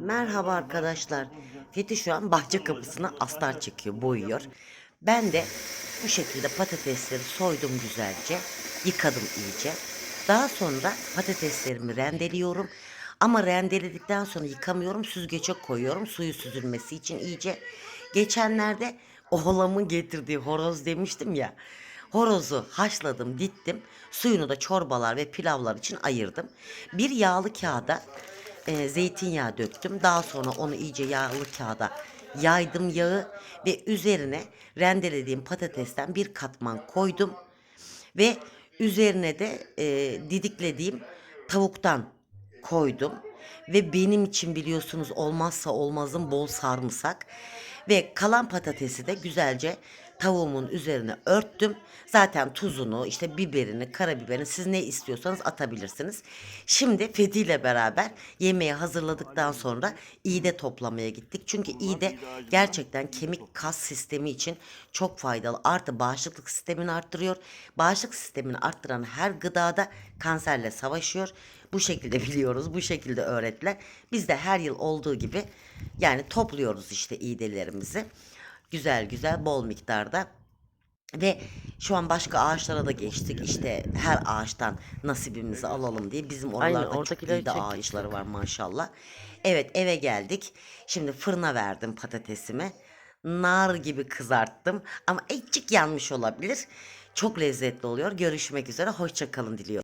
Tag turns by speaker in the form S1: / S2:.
S1: Merhaba arkadaşlar. Fethi şu an bahçe kapısına astar çekiyor, boyuyor. Ben de bu şekilde patatesleri soydum güzelce. Yıkadım iyice. Daha sonra patateslerimi rendeliyorum. Ama rendeledikten sonra yıkamıyorum, süzgece koyuyorum suyu süzülmesi için iyice. Geçenlerde oğlamın getirdiği horoz demiştim ya. Horozu haşladım, dittim. Suyunu da çorbalar ve pilavlar için ayırdım. Bir yağlı kağıda e, zeytinyağı döktüm. Daha sonra onu iyice yağlı kağıda yaydım yağı ve üzerine rendelediğim patatesten bir katman koydum. Ve üzerine de e, didiklediğim tavuktan koydum. Ve benim için biliyorsunuz olmazsa olmazım bol sarımsak. Ve kalan patatesi de güzelce tavuğumun üzerine örttüm. Zaten tuzunu, işte biberini, karabiberini siz ne istiyorsanız atabilirsiniz. Şimdi Fethi ile beraber yemeği hazırladıktan sonra iğde toplamaya gittik. Çünkü iğde gerçekten kemik kas sistemi için çok faydalı. Artı bağışıklık sistemini arttırıyor. Bağışıklık sistemini arttıran her gıdada kanserle savaşıyor. Bu şekilde biliyoruz, bu şekilde öğrettiler. Biz de her yıl olduğu gibi yani topluyoruz işte iğdelerimizi. Güzel güzel bol miktarda ve şu an başka ağaçlara da geçtik. İşte her ağaçtan nasibimizi alalım diye. Bizim oralarda çok
S2: oradakileri
S1: iyi de ağaçları var maşallah. Evet eve geldik. Şimdi fırına verdim patatesimi. Nar gibi kızarttım. Ama etçik yanmış olabilir. Çok lezzetli oluyor. Görüşmek üzere. Hoşça kalın diliyorum.